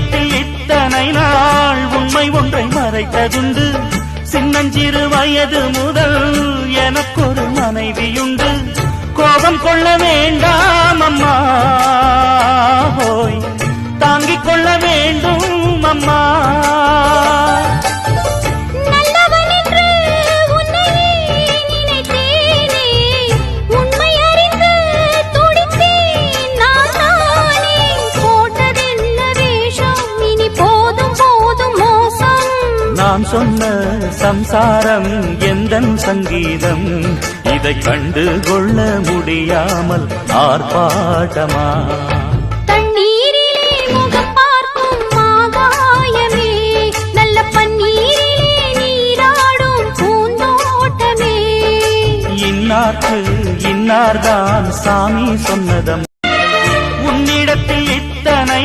உள்ளத்தில் இத்தனை நாள் உண்மை ஒன்றை மறைத்ததுண்டு. சின்னஞ்சிறு வயது முதல் எனக்கொரு மனைவியுண்டு. கோபம் கொள்ள வேண்டாம் அம்மா. தாங்கிக் கொள்ள வேண்டும் நான் சொன்ன சம்சாரம் எந்தன் சங்கீதம்? இதை கண்டு கொள்ள முடியாமல் ஆர்ப்பாட்டமா? இன்னார்க்கு இன்னார்தான் சாமி சொன்னதம்.